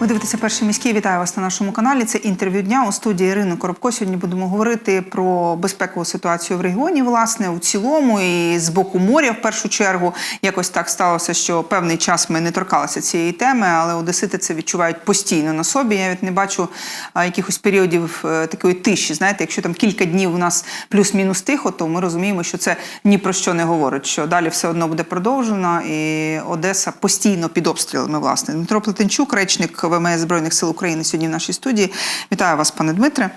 Ви дивитеся перший міський. Вітаю вас на нашому каналі. Це інтерв'ю дня у студії Ірини Коробко. Сьогодні будемо говорити про безпекову ситуацію в регіоні, власне, у цілому, і з боку моря в першу чергу. Якось так сталося, що певний час ми не торкалися цієї теми, але одесити це відчувають постійно на собі. Я навіть не бачу якихось періодів е, такої тиші. Знаєте, якщо там кілька днів у нас плюс-мінус тихо, то ми розуміємо, що це ні про що не говорить. Що далі все одно буде продовжено, і Одеса постійно під обстрілами. Власне, Дмитро Плетенчук, речник ВМС Збройних сил України, сьогодні в нашій студії. Вітаю вас, пане Дмитре.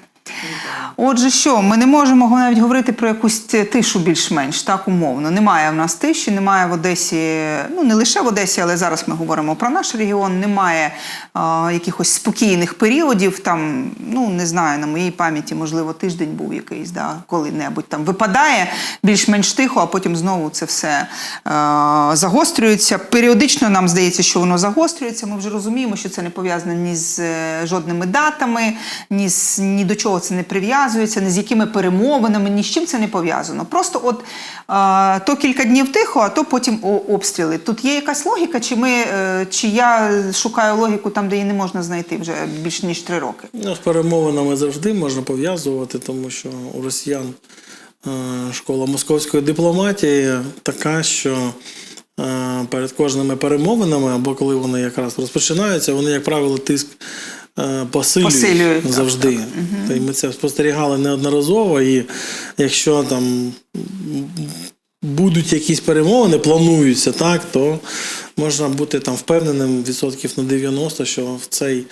Отже, що ми не можемо навіть говорити про якусь тишу більш-менш так умовно. Немає в нас тиші, немає в Одесі, ну не лише в Одесі, але зараз ми говоримо про наш регіон. Немає а, якихось спокійних періодів. Там, ну не знаю, на моїй пам'яті, можливо, тиждень був якийсь, да, коли-небудь там випадає більш-менш тихо, а потім знову це все а, загострюється. Періодично нам здається, що воно загострюється. Ми вже розуміємо, що це не пов'язано ні з е, жодними датами, ні з ні до чого це не прив'язується, ні з якими перемовинами, ні з чим це не пов'язано. Просто от а, то кілька днів тихо, а то потім обстріли. Тут є якась логіка, чи ми е, чи я шукаю логіку там, де її не можна знайти вже більш ніж три роки. Ну, з перемовинами завжди можна пов'язувати, тому що у росіян е, школа московської дипломатії така, що е, перед кожними перемовинами, або коли вони якраз розпочинаються, вони, як правило, тиск е, посилюють, Посилюють, так, завжди. Та й ми це спостерігали неодноразово, і якщо там будуть якісь перемовини, плануються, так, то можна бути там впевненим відсотків на 90, що в цей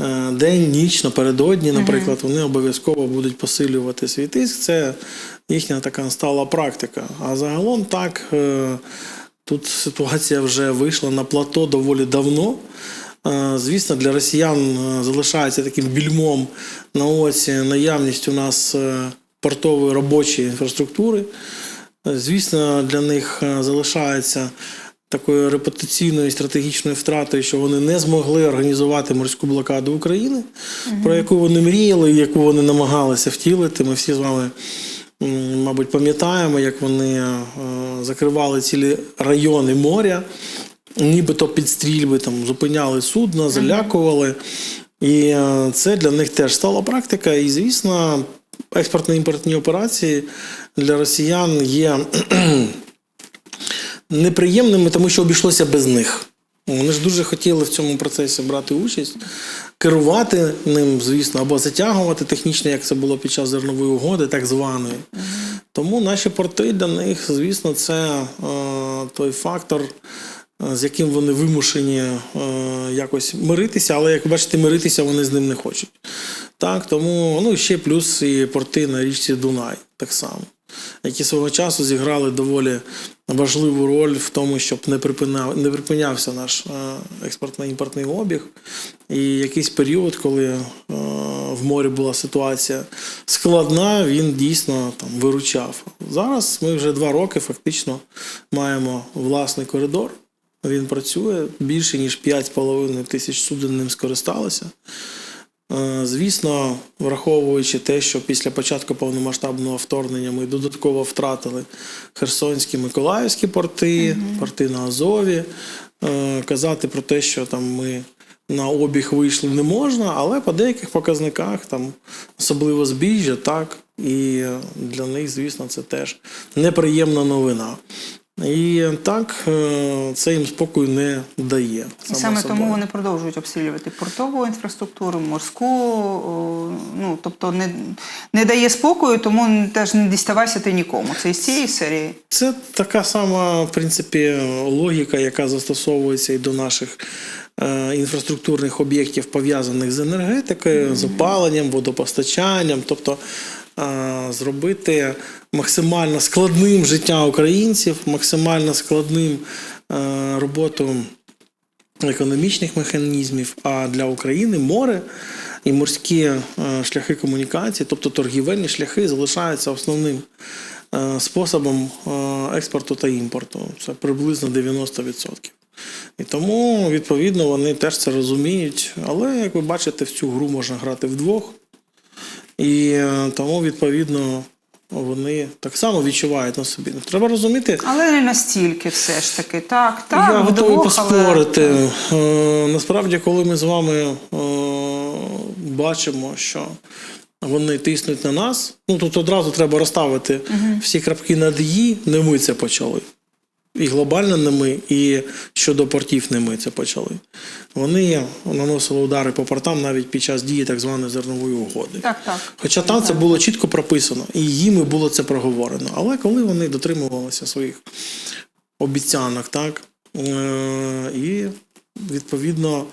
е, день, ніч, напередодні, наприклад, вони обов'язково будуть посилювати свій тиск. Це їхня така стала практика. А загалом так, е, тут ситуація вже вийшла на плато доволі давно. Е, Звісно, для росіян е, залишається таким більмом на оці наявність у нас е, портової робочої інфраструктури. Звісно, для них залишається такою репутаційною і стратегічною втратою, що вони не змогли організувати морську блокаду України, про яку вони мріяли яку вони намагалися втілити. Ми всі з вами, мабуть, пам'ятаємо, як вони закривали цілі райони моря, нібито під стрільби там зупиняли судна, залякували. І е, це для них теж стала практика. І, звісно, експортно-імпортні операції для росіян є неприємними, тому що обійшлося без них. Вони ж дуже хотіли в цьому процесі брати участь, керувати ним, звісно, або затягувати технічно, як це було під час зернової угоди, так званої. Тому наші порти для них, звісно, це е, той фактор, з яким вони вимушені е, якось миритися, але як бачите, миритися вони з ним не хочуть. Так, тому ну, ще плюс і порти на річці Дунай так само, які свого часу зіграли доволі важливу роль в тому, щоб не, припинав, не припинявся наш е, експортно-імпортний обіг. І якийсь період, коли е, в морі була ситуація складна, він дійсно там виручав. Зараз ми вже два роки фактично маємо власний коридор. Він працює більше ніж 5,5 тисяч суден ним скористалися. Е, Звісно, враховуючи те, що після початку повномасштабного вторгнення ми додатково втратили Херсонські, Миколаївські порти, порти на Азові. Е, Казати про те, що там ми на обіг вийшли не можна, але по деяких показниках, там, особливо збіжжя, так, і е, для них, звісно, це теж неприємна новина. І так, е, це їм спокою не дає. І саме собою. тому вони продовжують обстрілювати портову інфраструктуру, морську. Ну тобто не, не дає спокою, тому теж не діставайся ти нікому. Це із цієї серії. Це така сама, в принципі, логіка, яка застосовується і до наших е, інфраструктурних об'єктів, пов'язаних з енергетикою, з опаленням, водопостачанням. Тобто зробити максимально складним життя українців, максимально складним роботу економічних механізмів, а для України море і морські шляхи комунікації, тобто торгівельні шляхи, залишаються основним способом експорту та імпорту. Це приблизно 90%. І тому, відповідно, вони теж це розуміють. Але, як ви бачите, в цю гру можна грати вдвох. І е, тому, відповідно, вони так само відчувають на собі. Треба розуміти, Але не настільки все ж таки. Так, так, я готовий але- поспорити. Е, насправді, коли ми з вами е, бачимо, що вони тиснуть на нас, ну тут одразу треба розставити всі крапки над «і», не ми це почали. І глобально не ми, і щодо портів не ми це почали. Вони наносили удари по портам навіть під час дії так званої зернової угоди. Так, так. Хоча там це було чітко прописано, і їм і було це проговорено. Але коли вони дотримувалися своїх обіцянок, так е- і відповідно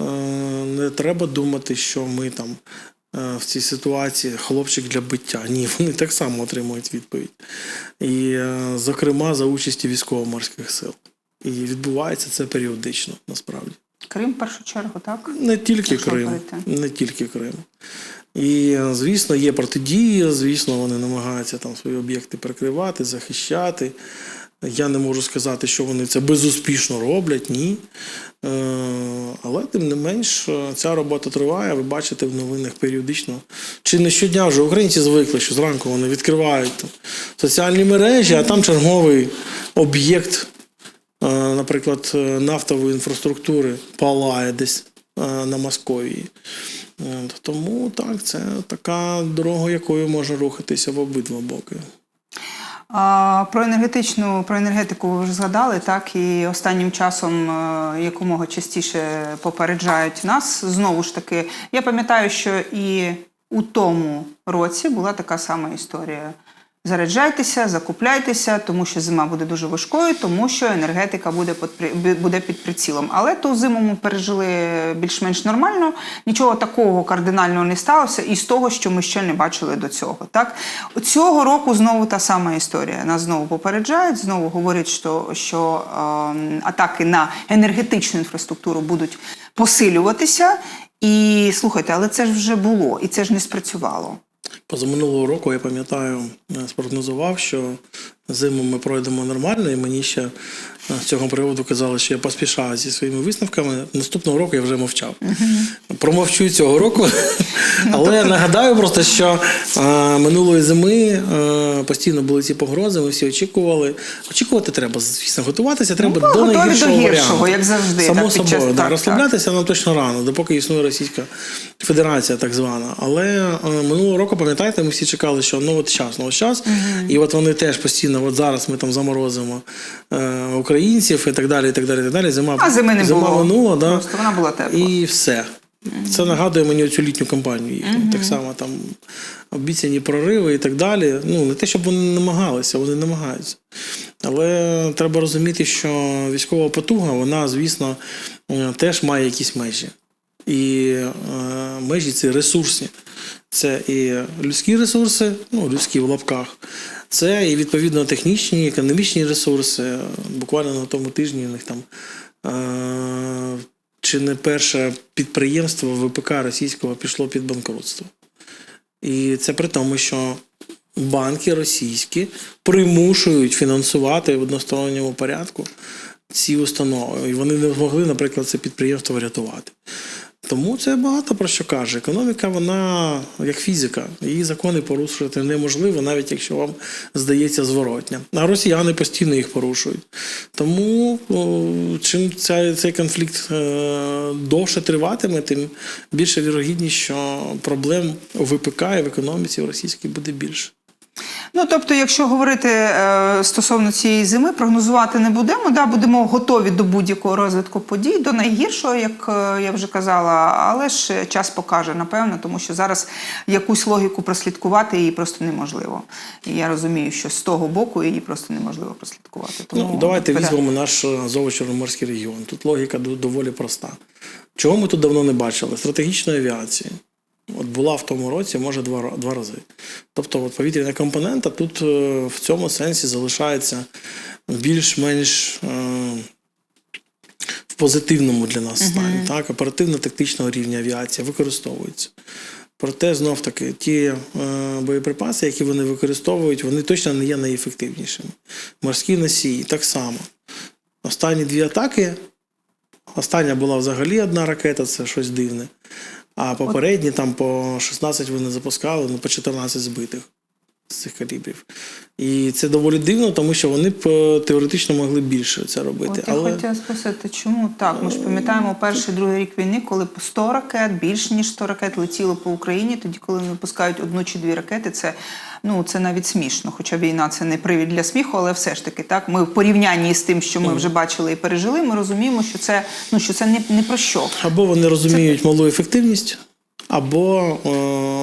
е- не треба думати, що ми там в цій ситуації хлопчик для биття. Ні, вони так само отримують відповідь. І, е, зокрема, за участі військово-морських сил. І відбувається це періодично, насправді. Крим в першу чергу, так? Не тільки Якщо Крим. говорити. Не тільки Крим. І, е, звісно, є протидії, звісно, вони намагаються там свої об'єкти прикривати, захищати. Я не можу сказати, що вони це безуспішно роблять, ні. Е, Але тим не менш, е, ця робота триває. Ви бачите в новинах періодично. Чи не щодня вже українці звикли, що зранку вони відкривають соціальні мережі, а там черговий об'єкт е, наприклад, нафтової інфраструктури палає десь на Московії. Тому так, це така дорога, якою можна рухатися в обидва боки. Про енергетичну про енергетику ви вже згадали, так і останнім часом е, якомога частіше попереджають нас. Знову ж таки, я пам'ятаю, що і у тому році була така сама історія. Заряджайтеся, закупляйтеся, тому що зима буде дуже важкою, тому що енергетика буде під, буде під прицілом. Але ту зиму ми пережили більш-менш нормально. Нічого такого кардинального не сталося, і з того, що ми ще не бачили до цього. Так цього року знову та сама історія. Нас знову попереджають, знову говорять, що, що ем, атаки на енергетичну інфраструктуру будуть посилюватися. І слухайте, але це ж вже було, і це ж не спрацювало. Позаминулого року я пам'ятаю, е, спрогнозував, що зиму ми пройдемо нормально, і мені ще з цього приводу казали, що я поспішаю зі своїми висновками. Наступного року я вже мовчав. Промовчу цього року. Але нагадаю просто, що минулої зими постійно були ці погрози, ми всі очікували. Очікувати треба, звісно, готуватися треба Ну, до найгіршого гіршого, варіанту. як завжди, Само собою, да. розслаблятися нам точно рано, допоки існує Російська Федерація, так звана. Але минулого року, пам'ятаєте, ми всі чекали, що ну от час, ну от час. І от вони теж постійно, от зараз ми там заморозимо е, українців і так далі. і так далі, і так далі. Зима, А зими не зима було. минула, да. Просто вона була тепла. І все. Це нагадує мені цю літню кампанію їхню. Так само там обіцяні прориви і так далі. Ну, не те, щоб вони намагалися, вони намагаються. Але треба розуміти, що військова потуга, вона, звісно, е, теж має якісь межі. І е, межі це ресурсні. Це і людські ресурси, ну, людські в лапках. Це і відповідно технічні, економічні ресурси. Буквально на тому тижні у них там чи не перше підприємство ВПК російського пішло під банкрутство. І це при тому, що банки російські примушують фінансувати в односторонньому порядку ці установи. І вони не змогли, наприклад, це підприємство врятувати. Тому це багато про що каже. Економіка, вона як фізика, її закони порушувати неможливо, навіть якщо вам здається зворотня. А росіяни постійно їх порушують. Тому чим ця, цей конфлікт е, довше триватиме, тим більше вірогідність, що проблем і в економіці в російській буде більше. Ну тобто, якщо говорити е, стосовно цієї зими, прогнозувати не будемо. Да, будемо готові до будь-якого розвитку подій, до найгіршого, як е, я вже казала, але ж час покаже, напевно, тому що зараз якусь логіку прослідкувати її просто неможливо. І я розумію, що з того боку її просто неможливо прослідкувати. Тому Ну, давайте вперед. візьмемо наш е, Азово-Чорноморський регіон. Тут логіка доволі проста. Чого ми тут давно не бачили? Стратегічної авіації. От була в тому році, може, два, два рази. Тобто, от повітряна компонента тут е, в цьому сенсі залишається більш-менш е, в позитивному для нас стані. Так? Оперативно-тактичного рівня авіація використовується. Проте, знов таки, ті е, боєприпаси, які вони використовують, вони точно не є найефективнішими. Морські носії так само. Останні дві атаки. Остання була взагалі одна ракета, це щось дивне. А попередні там по 16 вони запускали, ну по 14 збитих. з цих калібрів. І це доволі дивно, тому що вони б е, теоретично могли більше це робити. От я Але хотіла спросити, чому так? Ми ж пам'ятаємо перший другий рік війни, коли по 100 ракет, більш ніж 100 ракет летіло по Україні. Тоді, коли вони випускають одну чи дві ракети, це ну це навіть смішно. Хоча війна це не привід для сміху, але все ж таки, так ми в порівнянні з тим, що ми вже бачили і пережили, ми розуміємо, що це ну що це не, не про що. або вони розуміють малу ефективність, або е,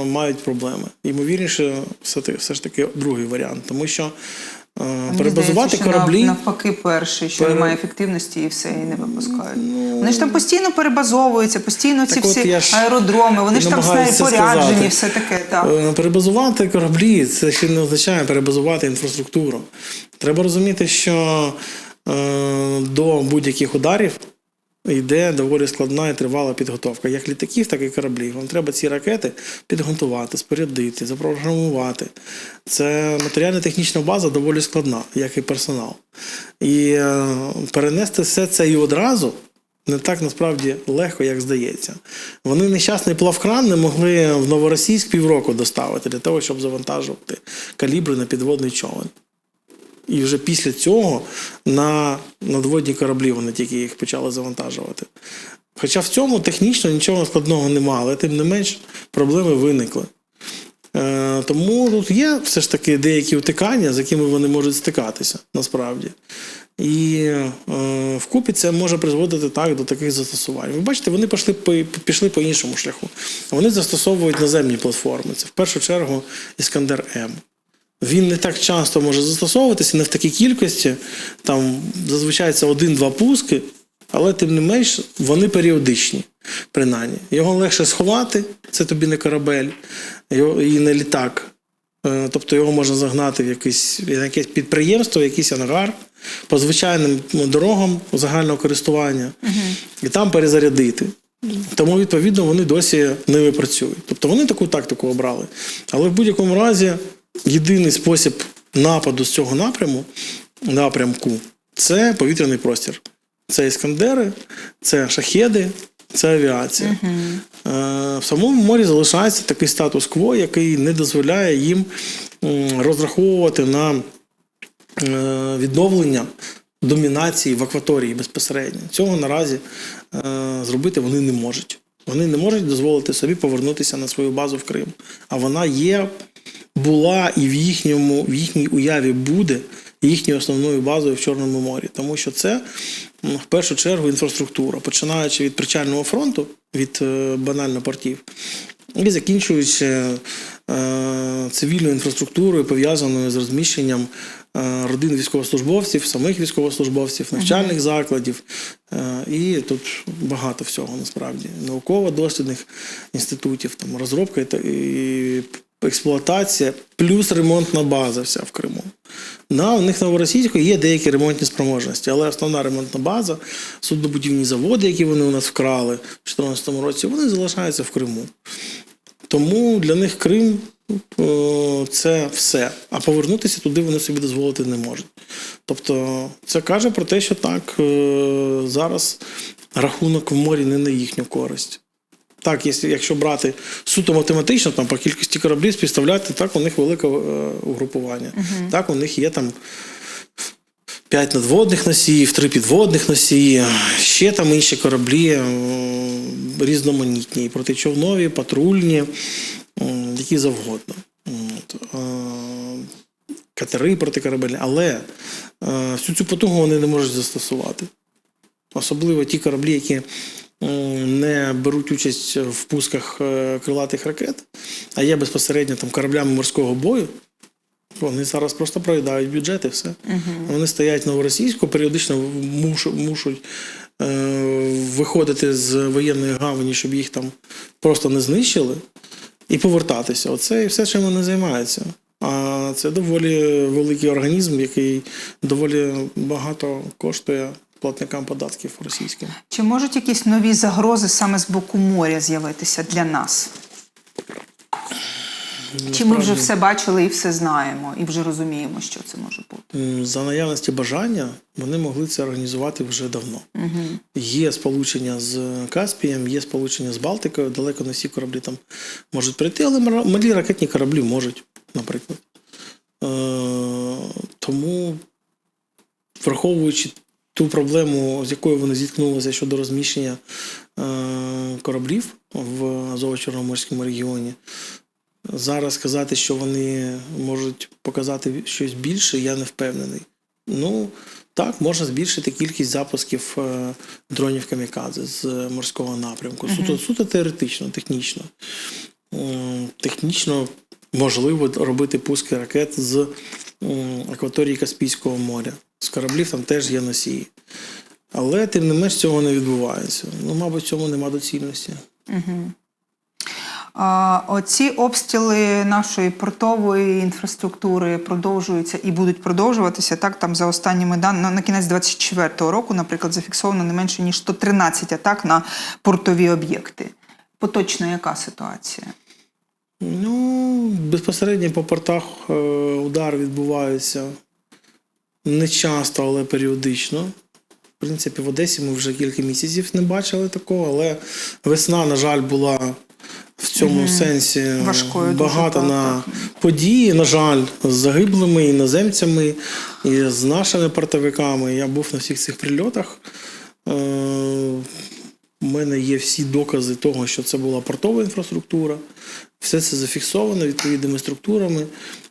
мають проблеми. Ймовірніше, все, все ж таки другий варіант, тому що е, Мені перебазувати здається, кораблі. нав- навпаки перший, що Пере- немає ефективності і все, і не випускають. вони ж там постійно перебазовуються, постійно ці Так всі аеродроми, вони ж там сказати. все таке. Так. Е, Перебазувати кораблі це ще не означає перебазувати інфраструктуру. Треба розуміти, що е, до будь-яких ударів йде доволі складна і тривала підготовка, як літаків, так і кораблів. Вам треба ці ракети підготувати, спорядити, запрограмувати. Це матеріально-технічна база доволі складна, як і персонал. І е, перенести все це і одразу. Не так насправді легко, як здається. Вони нещасний плавкран не могли в Новоросійськ півроку доставити для того, щоб завантажувати калібри на підводний човен. І вже після цього на надводні кораблі вони тільки їх почали завантажувати. Хоча в цьому технічно нічого складного немає, але тим не менш проблеми виникли. Е, тому тут є все ж таки деякі утикання, з якими вони можуть стикатися насправді. І е, вкупі це може призводити так до таких застосувань. Ви бачите, вони пішли по, пішли по іншому шляху. Вони застосовують наземні платформи. Це в першу чергу Іскандер М. Він не так часто може застосовуватися, не в такій кількості. Там зазвичай це один-два пуски, але тим не менш вони періодичні, принаймні. Його легше сховати, це тобі не корабель, і не літак. Е, Тобто його можна загнати в якесь, в якесь підприємство, в якийсь ангар по звичайним дорогам загального користування і там перезарядити. Тому, відповідно, вони досі ними працюють. Тобто вони таку тактику обрали. Але в будь-якому разі єдиний спосіб нападу з цього напряму, напрямку це повітряний простір. Це іскандери, це шахеди, це авіація. Е, В самому морі залишається такий статус-кво, який не дозволяє їм розраховувати на е, відновлення домінації в акваторії безпосередньо. Цього наразі е, зробити вони не можуть. Вони не можуть дозволити собі повернутися на свою базу в Крим. А вона є, була і в їхньому, в їхній уяві буде їхньою основною базою в Чорному морі. Тому що це в першу чергу інфраструктура, починаючи від причального фронту, від е, банально портів, і закінчуючи е, цивільною інфраструктурою, пов'язаною з розміщенням е, родин військовослужбовців, самих військовослужбовців, навчальних закладів. Е, І тут багато всього насправді. Науково-дослідних інститутів, там, розробка і експлуатація, плюс ремонтна база вся в Криму. На, у них новоросійську є деякі ремонтні спроможності, але основна ремонтна база, суднобудівні заводи, які вони у нас вкрали в 2014 році, вони залишаються в Криму. Тому для них Крим е, це все. А повернутися туди вони собі дозволити не можуть. Тобто, це каже про те, що так, е, зараз рахунок в морі не на їхню користь. Так, якщо- брати суто математично, там по кількості кораблів співставляти, так у них велике е, угрупування. Так, у них є там. П'ять надводних носіїв, три підводних носії, ще там інші кораблі різноманітні, протичовнові, патрульні, які завгодно. Е, Катери протикорабельні, але е, всю цю потугу вони не можуть застосувати. Особливо ті кораблі, які не беруть участь в пусках е, крилатих ракет, а є безпосередньо там кораблями морського бою. Вони зараз просто проїдають бюджет і все. Вони стоять новоросійську, періодично мушу, мушуть е, виходити з воєнної гавані, щоб їх там просто не знищили, і повертатися. Оце і все, чим вони займаються. А це доволі великий організм, який доволі багато коштує платникам податків російським. Чи можуть якісь нові загрози саме з боку моря з'явитися для нас? Чи ми вже все бачили і все знаємо, і вже розуміємо, що це може бути? За наявності бажання вони могли це організувати вже давно. Є сполучення з Каспієм, є сполучення з Балтикою, далеко не всі кораблі там можуть прийти, але малі ракетні кораблі можуть, наприклад. Тому, враховуючи ту проблему, з якою вони зіткнулися щодо розміщення е, кораблів в Азово-Чорноморському регіоні, зараз сказати, що вони можуть показати щось більше, я не впевнений. Ну, так, можна збільшити кількість запусків е, дронів камікадзе з е, морського напрямку. Суто, суто теоретично, технічно. Технічно можливо робити пуски ракет з акваторії Каспійського моря. З кораблів там теж є носії. Але тим не менш цього не відбувається. Ну, мабуть, цьому нема доцільності. А, Оці обстріли нашої портової інфраструктури продовжуються і будуть продовжуватися. Так, там за останніми даними на кінець 24-го року, наприклад, зафіксовано не менше ніж 113 атак на портові об'єкти. Поточна яка ситуація? Ну, безпосередньо по портах е, удари відбуваються не часто, але періодично. В принципі, в Одесі ми вже кілька місяців не бачили такого, але весна, на жаль, була в цьому сенсі Важкою дуже, багато так, на так. події, на жаль, з загиблими іноземцями і з нашими портовиками. Я був на всіх цих прильотах. Е, У мене є всі докази того, що це була портова інфраструктура. Все це зафіксовано відповідними структурами,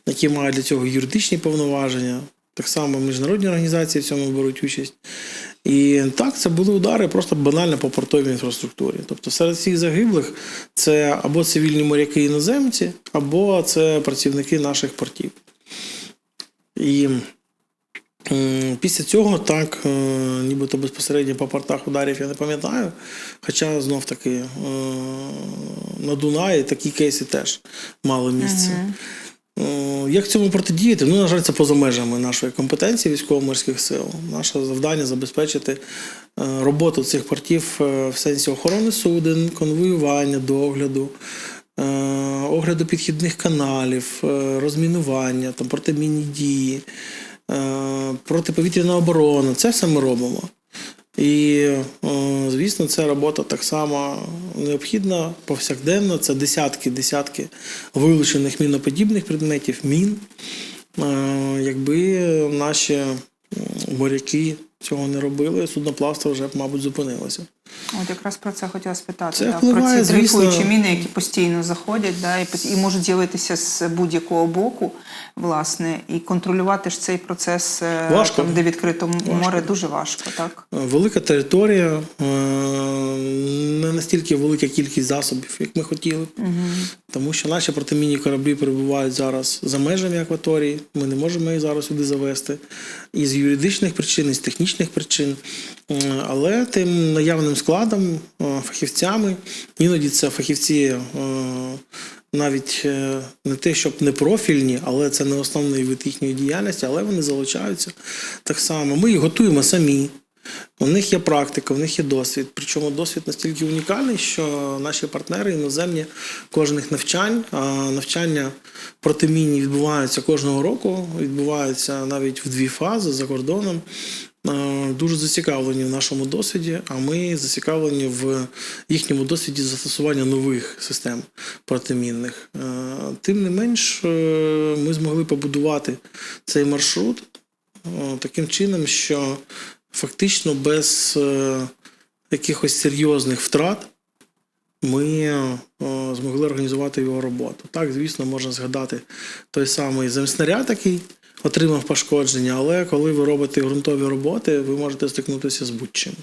які мають для цього юридичні повноваження. Так само міжнародні організації в цьому беруть участь. І так, це були удари просто банально по портовій інфраструктурі. Тобто серед всіх загиблих це або цивільні моряки іноземці, або це працівники наших портів. І після цього так, е, нібито безпосередньо по портах ударів я не пам'ятаю. Хоча знов таки е, на Дунаї такі кейси теж мали місце. Е, Як цьому протидіяти? Ну, на жаль, це поза межами нашої компетенції військово-морських сил. Наше завдання забезпечити е, роботу цих портів е, в сенсі охорони суден, конвоювання, догляду, е, огляду підхідних каналів, е, розмінування, там, протимінні дії, е, протиповітряна оборона. Це все ми робимо. І, е, звісно, ця робота так само необхідна повсякденно. Це десятки, десятки вилучених міноподібних предметів, мін. Е, Якби наші моряки цього не робили, судноплавство вже б, мабуть, зупинилося. От якраз про це хотіла спитати. Це да, впливає, про ці дрейфуючі міни, які постійно заходять, да, і, і можуть з'явитися з будь-якого боку, власне, і контролювати ж цей процес, е, Важко. там, де відкрито Важко. море, дуже важко, так? Е, Велика територія, е, не настільки велика кількість засобів, як ми хотіли. б. Тому що наші протимінні кораблі перебувають зараз за межами акваторії. Ми не можемо їх зараз сюди завести. І з юридичних причин, і з технічних причин. Е, Але тим наявним складом, е, фахівцями, іноді це фахівці. е, Навіть не те, щоб не профільні, але це не основний вид їхньої діяльності, але вони залучаються так само. Ми їх готуємо самі. У них є практика, у них є досвід. Причому досвід настільки унікальний, що наші партнери іноземні кожних навчань, а навчання протимінні відбуваються кожного року, відбуваються навіть в дві фази за кордоном. Дуже зацікавлені в нашому досвіді, а ми зацікавлені в їхньому досвіді застосування нових систем протимінних. Е, Тим не менш, е, ми змогли побудувати цей маршрут е, таким чином, що фактично без якихось серйозних втрат ми змогли організувати його роботу. Так, звісно, можна згадати той самий земснаряд, який отримав пошкодження, але коли ви робите ґрунтові роботи, ви можете стикнутися з будь-чим.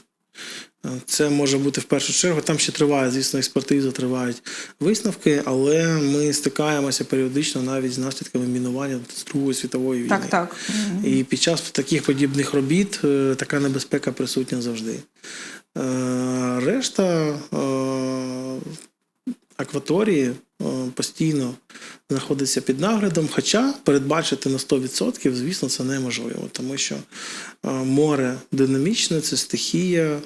Це може бути в першу чергу. Там ще триває, звісно, експертиза, тривають висновки, але ми стикаємося періодично навіть з наслідками мінування з Другої світової війни. Так, так. І під час таких подібних робіт е, така небезпека присутня завжди. Е, Решта е, акваторії постійно знаходиться під наглядом, хоча передбачити на 100%, звісно, це неможливо, тому що е, море динамічне, це стихія.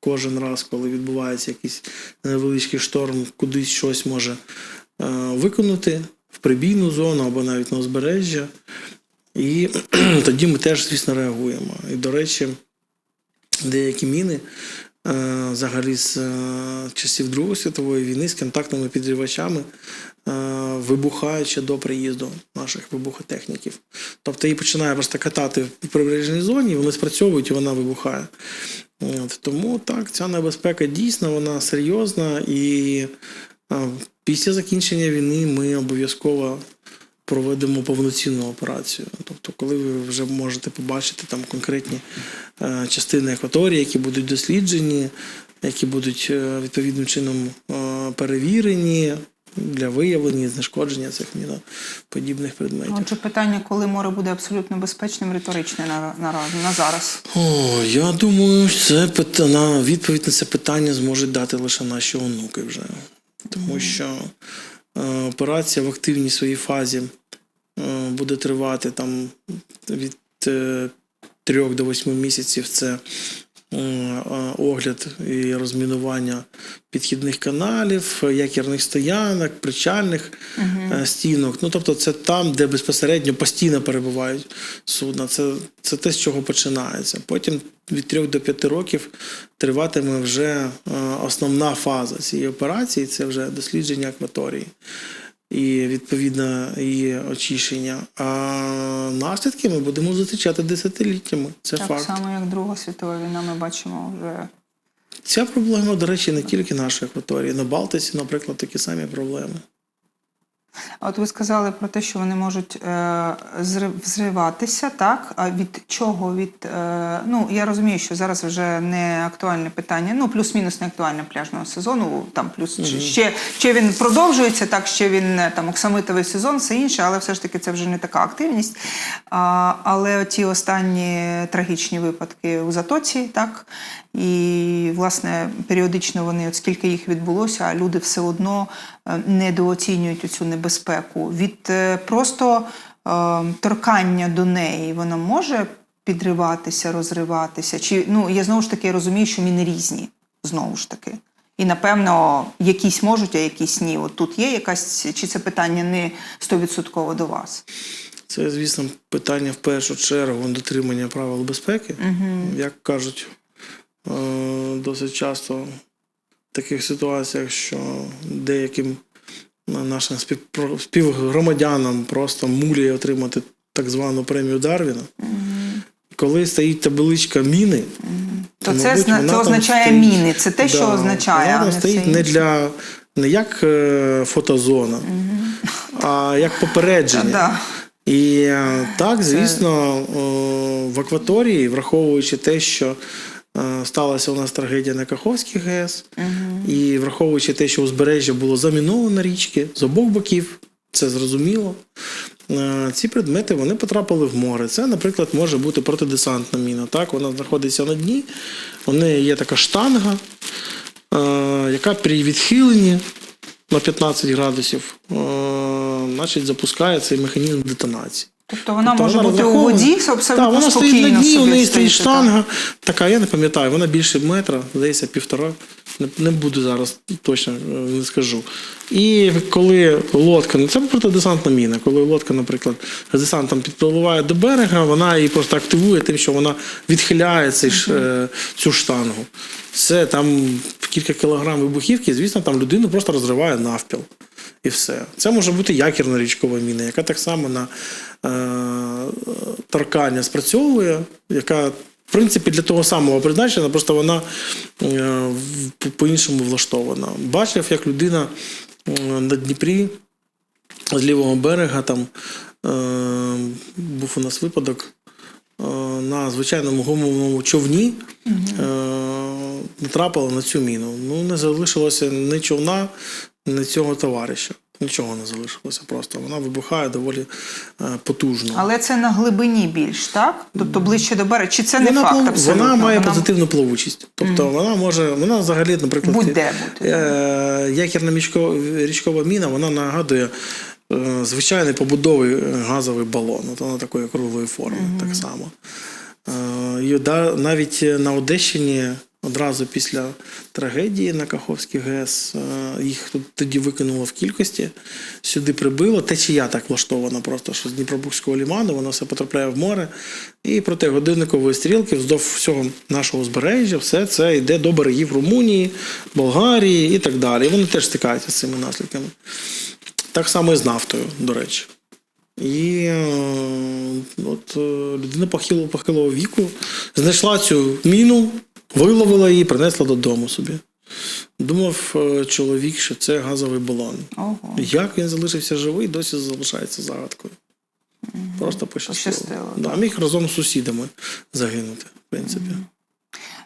Кожен раз, коли відбувається якийсь невеличкий шторм, кудись щось може е, виконати в прибійну зону або навіть на узбережжя. І тоді ми теж, звісно, реагуємо. І, до речі, деякі міни е, взагалі з часів Другої світової війни з контактними підривачами, е, вибухають ще до приїзду наших вибухотехніків. Тобто її починає просто катати в прибережній зоні, вони спрацьовують і вона вибухає. От, тому так, ця небезпека дійсно вона серйозна, і після закінчення війни ми обов'язково проведемо повноцінну операцію. Тобто, коли ви вже можете побачити там конкретні е, частини екваторії, які будуть досліджені, які будуть е, відповідним чином е, перевірені для виявлення і знешкодження цих міноподібних предметів. Отже, питання, коли море буде абсолютно безпечним, риторичне на, на, на зараз. О, я думаю, це пита- на відповідь на це питання зможуть дати лише наші онуки вже. Тому що е, операція в активній своїй фазі е, буде тривати там від е, 3 до 8 місяців. Це огляд і розмінування підхідних каналів, якірних стоянок, причальних е, стінок. Ну, тобто, це там, де безпосередньо постійно перебувають судна. Це, це те, з чого починається. Потім від 3 до 5 років триватиме вже е, основна фаза цієї операції це вже дослідження акваторії. І відповідно її очищення. А наслідки ми будемо зустрічати десятиліттями. Це так факт. само, як Друга світова війна, ми бачимо вже. Ця проблема, до речі, не тільки нашої акваторії. На Балтиці, наприклад, такі самі проблеми. От ви сказали про те, що вони можуть е, взриватися, так? А від чого? Від, е, ну, я розумію, що зараз вже не актуальне питання, ну, плюс-мінус не актуальне пляжного сезону, там плюс чи- ще, ще він продовжується, так, ще він е, там оксамитовий сезон, все інше, але все ж таки це вже не така активність. А, але ті останні трагічні випадки у Затоці, так, і, власне, періодично вони, от скільки їх відбулося, а люди все одно е, недооцінюють цю небезпеку. Від е, просто е, торкання до неї воно може підриватися, розриватися. Чи ну я знову ж таки розумію, що міни різні знову ж таки. І напевно якісь можуть, а якісь ні. От тут є якась, чи це питання не стовідсотково до вас? Це, звісно, питання в першу чергу дотримання правил безпеки. Як кажуть, досить часто в таких ситуаціях, що деяким е, нашим співгромадянам просто муліє отримати так звану премію Дарвіна. Коли стоїть табличка міни, То то, це, мабуть, це означає стоїть- міни. Це те, що Да, означає. Вона а не стоїть не для не як е, фотозона, а як попередження. Да. І е, так, звісно, в акваторії, враховуючи те, що е, сталася у нас трагедія на Каховській ГЕС, і враховуючи те, що узбережжя було заміновано річки з обох боків, це зрозуміло. е, Ці предмети вони потрапили в море. Це, наприклад, може бути протидесантна міна. Так, вона знаходиться на дні. У неї є така штанга, е, яка при відхиленні на 15 градусів, е, значить, запускає цей механізм детонації. Тобто вона Тобто може бути у воді, абсолютно Так, вона стоїть на дні, у неї стоїть так. штанга. Така, я не пам'ятаю, вона більше метра, здається, півтора. Не, не буду зараз точно е, не скажу. І коли лодка, ну це протидесантна міна, коли лодка, наприклад, з десантом підпливає до берега, вона її просто активує тим, що вона відхиляє цей, ж, е, цю штангу. Це там кілька кілограм вибухівки, звісно, там людину просто розриває навпіл. І все. Це може бути якірна річкова міна, яка так само на е, торкання спрацьовує, яка, в принципі, для того самого призначена, просто вона е, по- по-іншому влаштована. Бачив, як людина е, на Дніпрі з лівого берега там е, був у нас випадок е, на звичайному гумовому човні е, натрапила на цю міну. Ну, не залишилося ні човна, ні цього товариша. Нічого не залишилося просто. Вона вибухає доволі е, потужно. Але це на глибині більш, так? Тобто ближче до берега. Чи це не факт плав- абсолютно? вона має позитивну плавучість. Тобто вона може, вона взагалі, наприклад, Будь-де бути. е, якірна річкова міна, вона нагадує е, звичайний побудовий е, газовий балон. От вона такої круглої форми, так само. Е, навіть на Одещині Одразу після трагедії на Каховській ГЕС е, їх тут тоді викинуло в кількості. Сюди прибило. Течія так влаштована просто, що з Дніпробузького ліману воно все потрапляє в море. І проти годинникової стрілки вздовж всього нашого узбережжя все це йде до берегів Румунії, Болгарії і так далі. Вони теж стикаються з цими наслідками. Так само і з нафтою, до речі. І е, от е, людина похилого, похилого віку знайшла цю міну, виловила її, принесла додому собі. Думав е, чоловік, що це газовий балон. Ого. Як він залишився живий, досі залишається загадкою. Просто пощастило. Пощастило, Да, міг разом з сусідами загинути, в принципі.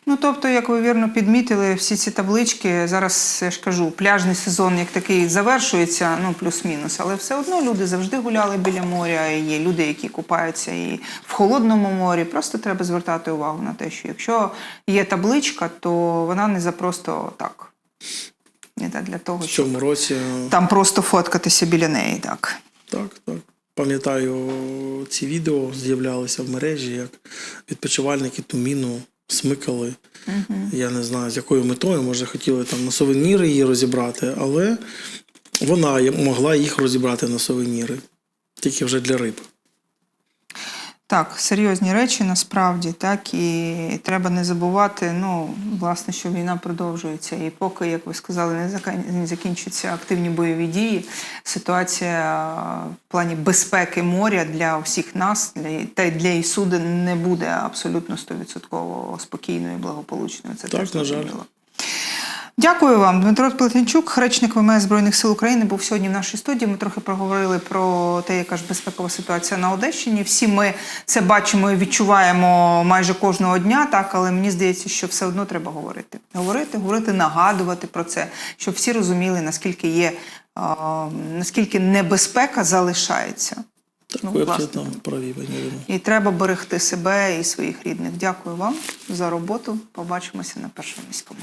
Ну, тобто, як ви вірно підмітили, всі ці таблички, зараз я ж кажу, пляжний сезон як такий завершується, ну плюс-мінус, але все одно люди завжди гуляли біля моря. і Є люди, які купаються і в холодному морі. Просто треба звертати увагу на те, що якщо є табличка, то вона не за просто так. Не для того, В щоб цьому році е, там просто фоткатися біля неї. Так. Так, так. Пам'ятаю, ці відео з'являлися в мережі, як відпочивальники ту смикали. Я не знаю, з якою метою, може, хотіли там на сувеніри її розібрати, але вона могла їх розібрати на сувеніри. Тільки вже для риб. Так, серйозні речі насправді, так і треба не забувати. Ну, власне, що війна продовжується. І поки, як ви сказали, не не активні бойові дії. Ситуація в плані безпеки моря для всіх нас, для та й для і суден не буде абсолютно стовідсотково спокійною і благополучною. Це Так, теж на жаль. Дякую вам. Дмитро Плетенчук, речник ВМС Збройних сил України, був сьогодні в нашій студії. Ми трохи проговорили про те, яка ж безпекова ситуація на Одещині. Всі ми це бачимо і відчуваємо майже кожного дня, так але мені здається, що все одно треба говорити. Говорити, говорити, нагадувати про це, щоб всі розуміли, наскільки є, а, наскільки небезпека залишається. Так, Ну, ви абсолютно праві. І треба берегти себе і своїх рідних. Дякую вам за роботу. Побачимося на першому міському.